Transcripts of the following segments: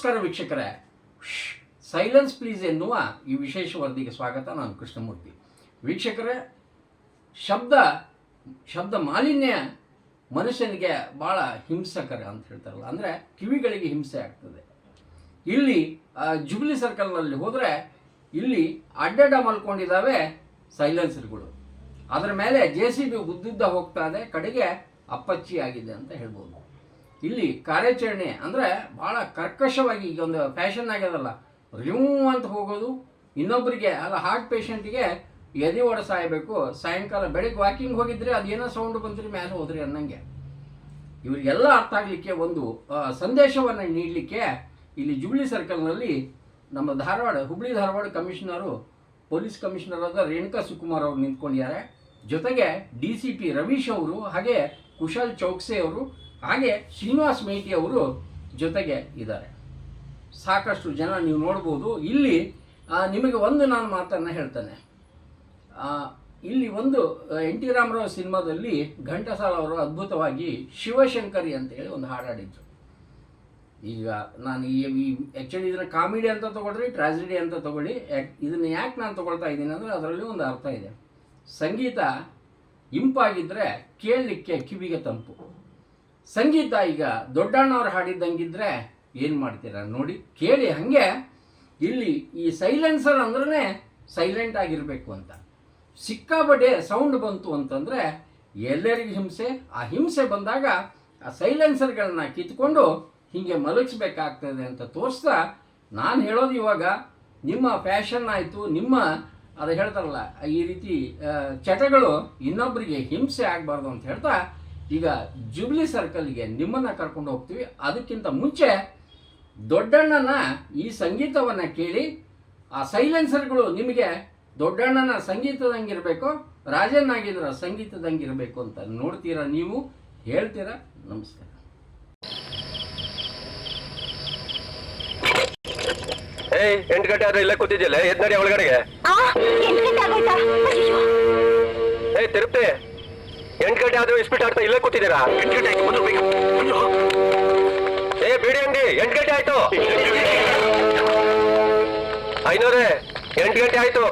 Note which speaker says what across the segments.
Speaker 1: ನಮಸ್ಕಾರ ವೀಕ್ಷಕರೇ. Silence please ಎನ್ನುವ ಈ ವಿಶೇಷ ವರದಿಗೆ ಸ್ವಾಗತ ನಾನು ಕೃಷ್ಣಮೂರ್ತಿ. ವೀಕ್ಷಕರೇ, ಶಬ್ದ ಶಬ್ದ ಮಾಲಿನ್ಯ ಮನುಷ್ಯನಿಗೆ ಭಾಳ ಹಿಂಸಕರ ಅಂತ ಹೇಳ್ತಾರಲ್ಲ, ಅಂದರೆ ಕಿವಿಗಳಿಗೆ ಹಿಂಸೆ ಆಗ್ತದೆ. ಇಲ್ಲಿ ಜುಬ್ಲಿ ಸರ್ಕಲ್ನಲ್ಲಿ ಹೋದರೆ ಇಲ್ಲಿ ಅಡ್ಡಡ್ಡ ಮಲ್ಕೊಂಡಿದ್ದಾವೆ ಸೈಲೆನ್ಸರ್ಗಳು ಅದರ ಮೇಲೆ ಜೆ ಸಿ ಬಿ ಉದ್ದುದ್ದ ಹೋಗ್ತಾ ಇದೆ, ಕಡೆಗೆ ಅಪ್ಪಚ್ಚಿ ಆಗಿದೆ ಅಂತ ಹೇಳ್ಬೋದು. ಇಲ್ಲಿ ಕಾರ್ಯಾಚರಣೆ ಅಂದರೆ ಭಾಳ ಕರ್ಕಶವಾಗಿ ಈಗ ಒಂದು ಫ್ಯಾಷನ್ ಆಗ್ಯದಲ್ಲ. ರಿಮೂವ್ ಅಂತ ಹೋಗೋದು ಇನ್ನೊಬ್ಬರಿಗೆ ಅಲ್ಲ ಹಾರ್ಟ್ ಪೇಷಂಟಿಗೆ ಎದೆ ಒಡ ಸಾಯಬೇಕು. ಸಾಯಂಕಾಲ ಬೆಳಗ್ಗೆ ವಾಕಿಂಗ್ ಹೋಗಿದ್ರೆ ಅದೇನೋ ಸೌಂಡ್ ಬಂದ್ರೆ ಮೇಲೆ ಹೋದ್ರಿ ಅನ್ನಂಗೆ. ಇವರಿಗೆಲ್ಲ ಅರ್ಥ ಆಗಲಿಕ್ಕೆ ಒಂದು ಸಂದೇಶವನ್ನು ನೀಡಲಿಕ್ಕೆ ಇಲ್ಲಿ ಜುಬ್ಲಿ ಸರ್ಕಲ್ನಲ್ಲಿ ನಮ್ಮ Dharwad Hubli Dharwad commissioner police commissioner ಆದ ರೇಣುಕಾ ಸುಕುಮಾರ್ ಅವರು ನಿಂತ್ಕೊಂಡಿದ್ದಾರೆ. ಜೊತೆಗೆ ಡಿ ಸಿ ಪಿ ರವೀಶ್ ಅವರು, ಹಾಗೆ ಕುಶಲ್ ಚೌಕ್ಸೆ ಅವರು ಹಾಗೆ ಶ್ರೀನಿವಾಸ್ ಮೇಟಿ ಅವರು ಜೊತೆಗೆ ಇದ್ದಾರೆ. ಸಾಕಷ್ಟು ಜನ ನೀವು ನೋಡ್ಬೋದು. ಇಲ್ಲಿ ನಿಮಗೆ ಒಂದು ನಾನು ಮಾತನ್ನು ಹೇಳ್ತೇನೆ. ಇಲ್ಲಿ ಒಂದು ಎನ್ ಟಿ ರಾಮರಾವ್ ಸಿನಿಮಾದಲ್ಲಿ ಘಂಟಸಾಲ ಅವರು ಅದ್ಭುತವಾಗಿ ಶಿವಶಂಕರಿ ಅಂತ ಹೇಳಿ ಒಂದು ಹಾಡಾಡಿದ್ರು ಈಗ ನಾನು ಈ ಆ್ಯಕ್ಚುಲಿ ಇದನ್ನು ಕಾಮಿಡಿ ಅಂತ ತೊಗೊಳ್ರಿ ಟ್ರಾಜಿಡಿ ಅಂತ ತೊಗೊಳ್ಳಿ ಇದನ್ನ ಯಾಕೆ ನಾನು ತೊಗೊಳ್ತಾ ಇದ್ದೀನಿ ಅಂದರೆ ಅದರಲ್ಲಿ ಒಂದು ಅರ್ಥ ಇದೆ. ಸಂಗೀತ ಇಂಪಾಗಿದ್ದರೆ ಕೇಳಲಿಕ್ಕೆ ಕಿವಿಗೆ ತಂಪು. ಸಂಗೀತ ಈಗ ದೊಡ್ಡಣ್ಣವ್ರು ಹಾಡಿದ್ದಂಗಿದ್ರೆ ಏನು ಮಾಡ್ತೀರಾ ನೋಡಿ, ಕೇಳಿ ಹಾಗೆ. ಇಲ್ಲಿ ಈ ಸೈಲೆನ್ಸರ್ ಅಂದ್ರೆ ಸೈಲೆಂಟ್ ಆಗಿರಬೇಕು ಅಂತ. ಸಿಕ್ಕಾಬಡೆ ಸೌಂಡ್ ಬಂತು ಅಂತಂದರೆ ಎಲ್ಲರಿಗೂ ಹಿಂಸೆ. ಆ ಹಿಂಸೆ ಬಂದಾಗ ಆ ಸೈಲೆನ್ಸರ್ಗಳನ್ನ ಕಿತ್ಕೊಂಡು ಹೀಗೆ ಮಲಗಿಸ್ಬೇಕಾಗ್ತದೆ ಅಂತ ತೋರಿಸ್ತಾ ನಾನು ಹೇಳೋದು ಇವಾಗ ನಿಮ್ಮ ಫ್ಯಾಷನ್ ಆಯಿತು, ನಿಮ್ಮ ಅದು ಹೇಳ್ತಾರಲ್ಲ, ಈ ರೀತಿ ಚಟಗಳು ಇನ್ನೊಬ್ಬರಿಗೆ ಹಿಂಸೆ ಆಗಬಾರ್ದು ಅಂತ ಹೇಳ್ತಾ ಈಗ ಜುಬ್ಲಿ ಸರ್ಕಲ್ಗೆ ನಿಮ್ಮನ್ನು ಕರ್ಕೊಂಡು ಹೋಗ್ತೀವಿ. ಅದಕ್ಕಿಂತ ಮುಂಚೆ ದೊಡ್ಡಣ್ಣನ ಈ ಸಂಗೀತವನ್ನು ಕೇಳಿ ಆ ಸೈಲೆನ್ಸರ್ಗಳು ನಿಮಗೆ ದೊಡ್ಡಣ್ಣನ ಸಂಗೀತದಂಗಿರಬೇಕು ರಾಜನಾಗಿದ್ರ ಸಂಗೀತದಂಗಿರಬೇಕು ಅಂತ ನೋಡ್ತೀರಾ ನೀವು? ಹೇಳ್ತೀರಾ? ನಮಸ್ಕಾರ
Speaker 2: ಏಯ್ ಎಂಟು ಗಂಟೆ ಆದ್ರೆ ಇಲ್ಲೇ ಕೂತಿದ್ಯಲ್ಲ? ಎದ್ ನಡಿ ಒಳಗಡೆಗೆ. ಏಯ್ ತಿರುಪ್ತಿ. ಎಂಟು ಗಂಟೆ ಆದ್ರೂ ಇಸ್ಪೀಟ್ ಆಗ್ತಾ ಇಲ್ಲೇ ಕೂತಿದ್ದೀರಾ? ಎಂಟು ಗಂಟೆ ಆಯ್ತು ಮೊದಲು ಏ, ಬಿಡಿ ಅಂಗಡಿ, ಎಂಟು ಗಂಟೆ ಆಯ್ತು. ಐನೂರೇ, ಎಂಟು ಗಂಟೆ ಆಯ್ತು.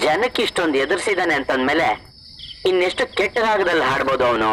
Speaker 3: ಜನಕ್ಕೆ ಇಷ್ಟೊಂದು ಎದುರಿಸಿದಾನೆ ಅಂತಂದ್ಮೇಲೆ ಇನ್ನೆಷ್ಟು ಕೆಟ್ಟದಾಗದಲ್ಲಿ ಹಾಡ್ಬೋದು ಅವನು?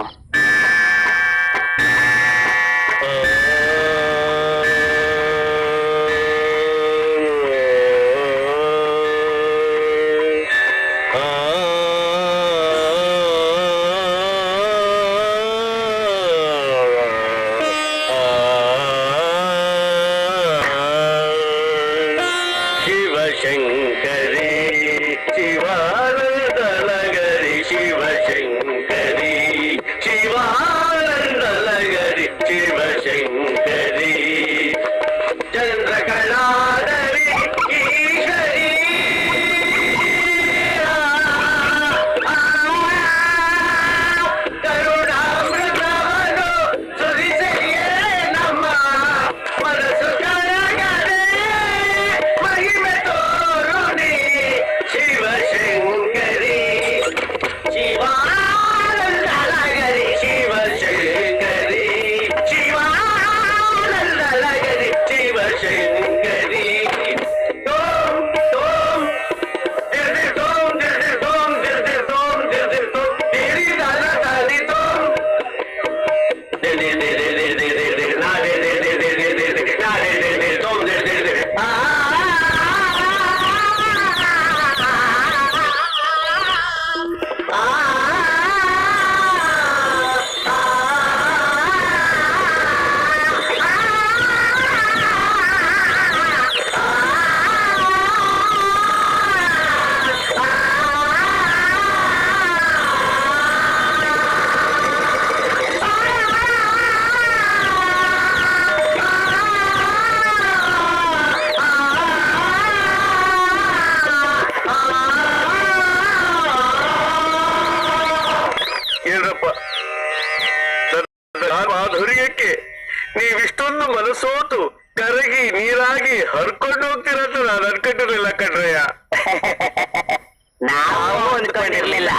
Speaker 2: ನೀವಿಷ್ಟೊಂದು ಮನಸ್ಸೋತು ಕರಗಿ ನೀರಾಗಿ ಹರ್ಕೊಂಡು ಹೋಗ್ತೀರ ಅಂತ ನಾನು ಅನ್ಕೊಂಡಿರ್ಲಿಲ್ಲ ಕಣ್ರಯ್ಯ.
Speaker 3: ನಾವು ಅಂದ್ಕೊಂಡಿರ್ಲಿಲ್ಲ.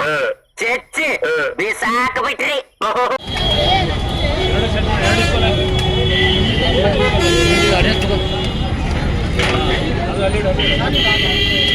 Speaker 3: ಚಚ್ಚಿ ಬಿಸಾಕ್ ಬಿಟ್ರಿ.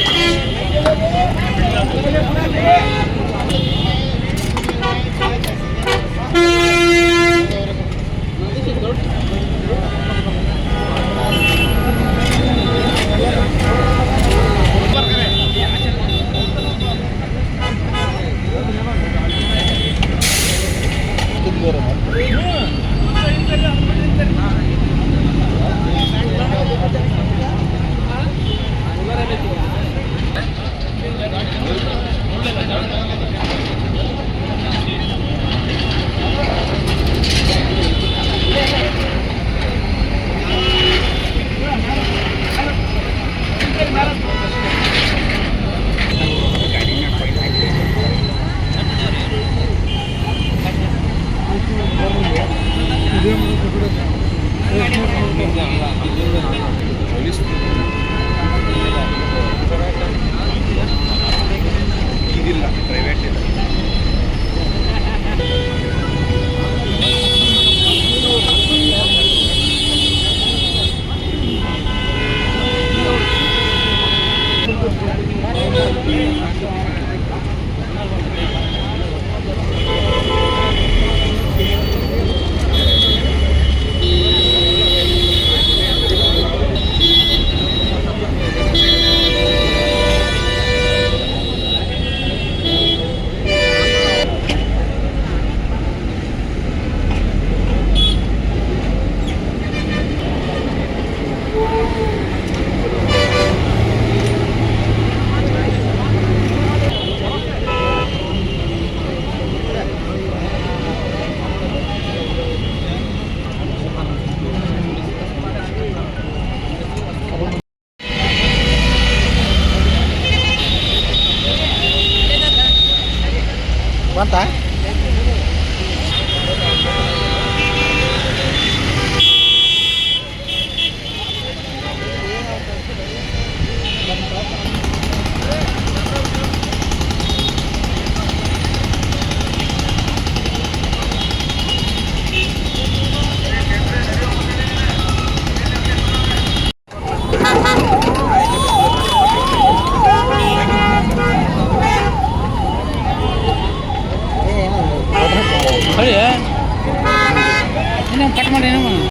Speaker 3: പറയണ വേണം.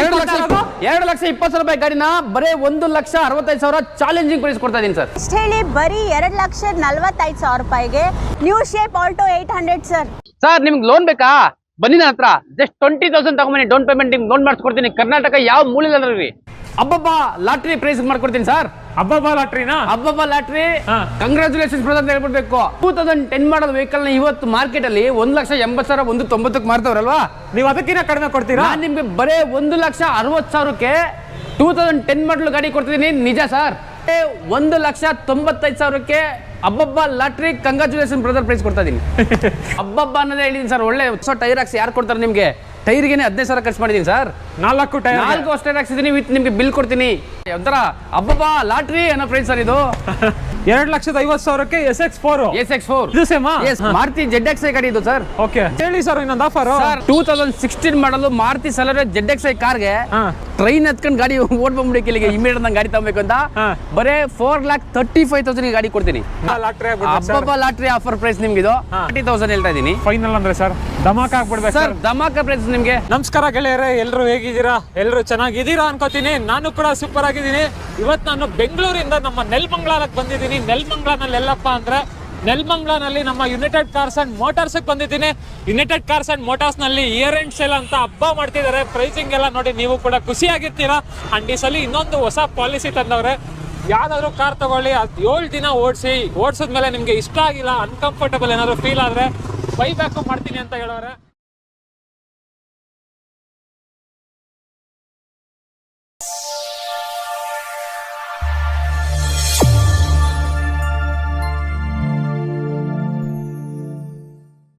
Speaker 4: ಎರಡು ಲಕ್ಷ ಎರಡು ಲಕ್ಷ ಇಪ್ಪತ್ತು ಸಾವಿರ ರೂಪಾಯಿ ಗಾಡಿನ ಬರೀ ಒಂದು ಲಕ್ಷ ಅರವತ್ತೈದು ಸಾವಿರ ಚಾಲೆಂಜಿಂಗ್ ಪ್ರೈಸ್ ಕೊಡ್ತಾ ಇದೀನಿ ಸರ್.
Speaker 5: ಇಷ್ಟು ಹೇಳಿ ಬರೀ ಎರಡು ಲಕ್ಷ ನಲ್ವತ್ತೈದು ಸಾವಿರ ರೂಪಾಯಿಗೆ new shape Alto eight hundred sir
Speaker 4: sir ನಿಮ್ಗೆ ಲೋನ್ ಬೇಕಾ? ಬನ್ನಿ ನನ್ನ ಹತ್ರ. ಜಸ್ಟ್ ಟ್ವೆಂಟಿ ತೌಸಂಡ್ ತಗೊಂಬನ್ನಿ. ಡೌನ್ ಪೇಮೆಂಟ್ ನಿಮ್ಗೆ ಲೋನ್ ಮಾಡಿಸ್ಕೊಡ್ತೀನಿ. ಕರ್ನಾಟಕ ಯಾವ ಮೂಲೆಯಲ್ಲಿ ಅಬ್ಬಬ್ಬ ಲಾಟ್ರಿ ಪ್ರೈಸ್ ಮಾಡ್ಕೊಡ್ತೀನಿ ಸರ್.
Speaker 6: ಹಬ್ಬ ಲಾಟ್ರಿನಾ?
Speaker 4: ಅಬ್ಬಬ್ಬ ಲಾಟ್ರಿ
Speaker 6: ಕಂಗ್ರಾಚುಲೇಷನ್
Speaker 4: ಪ್ರಧಾನ ಬ್ರದರ್ ಅಂತ ಹೇಳ್ಬಿಡ್ಬೇಕು. ಟೂ ತೌಸಂಡ್ ಟೆನ್ ಮಾಡಲ್ ವೆಹಿಕಲ್ನ ಇವತ್ತು ಮಾರ್ಕೆಟ್ ಅಲ್ಲಿ ಒಂದ್ ಲಕ್ಷ ಎಂಬತ್ತು ಸಾವಿರ ಒಂದು ತೊಂಬತ್ತಕ್ಕೆ ಮಾರ್ತವ್ರಲ್ವಾ
Speaker 6: ನೀವು ಅದಕ್ಕಿಂತ ಕಡಿಮೆ ಕೊಡ್ತೀರಾ?
Speaker 4: ನಾನ್ ನಿಮ್ಗೆ ಬರೇ ಒಂದು ಲಕ್ಷ ಅರವತ್ ಸಾವಿರಕ್ಕೆ ಟೂ ತೌಸಂಡ್ ಟೆನ್ ಮಾಡಲ್ ಗಾಡಿ ಕೊಡ್ತಿದ್ದೀನಿ. ನಿಜ ಸರ್ ಒಂದು ಲಕ್ಷ ತೊಂಬತ್ತೈದು ಸಾವಿರಕ್ಕೆ ಅಬ್ಬಬ್ಬ ಲಾಟ್ರಿ ಕಂಗ್ರಾಚುಲೇಷನ್ ಬ್ರದರ್ ಪ್ರೈಸ್ ಕೊಡ್ತಾ ಇದೀನಿ. ಅಬ್ಬಬ್ಬ ಅನ್ನೋದೇ ಹೇಳಿದೀನಿ ಸರ್ ಒಳ್ಳೆ ಹೊಸ ಟೈರ್ ಹಾಕ್ಸಿ ಯಾರು ಕೊಡ್ತಾರೆ ನಿಮಗೆ? ಟೈರ್ಗೆ ಹದಿನೈದು ಸಾವಿರ ಖರ್ಚು ಮಾಡಿದ್ದೀನಿ ಸರ್.
Speaker 6: ನಾಲ್ಕು ಟೈರ್
Speaker 4: ನಾಲ್ಕು ಅಷ್ಟೇ ಹಾಕ್ಸಿದ್ದೀನಿ ವಿತ್ ನಿಮ್ಗೆ ಬಿಲ್ ಕೊಡ್ತೀನಿ. ಒಂಥರ ಅಬ್ಬಬ್ಬಾ ಲಾಟ್ರಿ ಅನ್ನೋ ಪ್ರೈಸ್ ಸರ್ ಇದು.
Speaker 6: ಎರಡ್ ಲಕ್ಷದ ಐವತ್ತು ಸಾವಿರಕ್ಕೆ S X four
Speaker 4: S X four
Speaker 6: ಇದು ಸೇಮಾ
Speaker 4: yes Maruti Z X I ಗಾಡಿ ಇದು ಸರ್
Speaker 6: ಓಕೆ ಹೇಳಿ ಸರ್ ಇನ್ನೊಂದು offer
Speaker 4: sir two thousand sixteen ಮಾಡಲು ಮಾರುತಿ ಸಲರ್ ಜೆಡ್ ಎಕ್ಸ್ ಐ ಕಾರ್ಗೆ. ಟ್ರೈನ್ ಹತ್ಕೊಂಡು ಗಾಡಿ ಓಡ್ ಬಂದ್ಬಿಡಿ ಇಲ್ಲಿಗೆ ಇಮಿಡಿಯೇಟ್ ನಂಗೆ ಗಾಡಿ ತಗೋಬೇಕು ಅಂತ. ಬರೇ four lakh thirty five thousand ಗಾಡಿ ಕೊಡ್ತೀನಿ.
Speaker 6: ಲಾಟ್ರಿ
Speaker 4: ಹಬ್ಬಬ್ಬ ಲಾಟ್ರಿ ಆಫರ್ ಪ್ರೈಸ್ ನಿಮ್ಗೆ ಇದು. ತರ್ಟಿ ತೌಸಂಡ್ ಹೇಳ್ತಾ ಇದ್ದೀನಿ.
Speaker 6: ಫೈನಲ್ ಅಂದ್ರೆ ಸರ್ ಧಮಾಕ್ ಹಾಕ್ಬಿಡ್ಬೇಕು
Speaker 4: ಸರ್ ಧಮಾಕ ಪ್ರೈಸ್ ನಿಮಗೆ.
Speaker 6: ನಮಸ್ಕಾರ ಗೆಳೆಯರೆ ಎಲ್ಲರೂ ಹೇಗಿದ್ದೀರಾ? ಎಲ್ಲರೂ ಚೆನ್ನಾಗಿದ್ದೀರಾ ಅನ್ಕೋತೀನಿ. ನಾನು ಕೂಡ ಸೂಪರ್ ಆಗಿದ್ದೀನಿ. ಇವತ್ತು ನಾನು ಬೆಂಗಳೂರಿಂದ ನಮ್ಮ ನೆಲ್ಮಂಗ್ಲಾಲಕ್ಕೆ ಬಂದಿದ್ದೀನಿ. ನೆಲ್ಮಂಗ್ಲಾನಲ್ಲಿ ಎಲ್ಲಪ್ಪ ಅಂದ್ರೆ ನೆಲ್ಮಂಗ್ಲಾನಲ್ಲಿ ನಮ್ಮ ಯುನೈಟೆಡ್ ಕಾರ್ಸ್ ಅಂಡ್ ಮೋಟಾರ್ಸಿಗೆ ಬಂದಿದ್ದೀನಿ. ಯುನೈಟೆಡ್ ಕಾರ್ಸ್ ಅಂಡ್ ಮೋಟಾರ್ಸ್ನಲ್ಲಿ ಇಯರ್ ಎಂಡ್ ಸೇಲ್ ಅಂತ ಹಬ್ಬ ಮಾಡ್ತಿದ್ದಾರೆ. ಪ್ರೈಸಿಂಗ್ ಎಲ್ಲ ನೋಡಿ ನೀವು ಕೂಡ ಖುಷಿಯಾಗಿರ್ತೀರಾ? ಅಂಡ್ ಈ ಸಲ ಇನ್ನೊಂದು ಹೊಸ ಪಾಲಿಸಿ ತಂದವ್ರೆ. ಯಾವ್ದಾದ್ರು ಕಾರ್ ತಗೊಳ್ಳಿ ಅದು ಏಳು ದಿನ ಓಡಿಸಿ ಓಡಿಸಿದ್ಮೇಲೆ ನಿಮಗೆ ಇಷ್ಟ ಆಗಿಲ್ಲ ಅನ್ಕಂಫರ್ಟಬಲ್ ಏನಾದರೂ ಫೀಲ್ ಆದರೆ ಬೈ ಬ್ಯಾಕು ಮಾಡ್ತೀನಿ ಅಂತ ಹೇಳೋರೆ.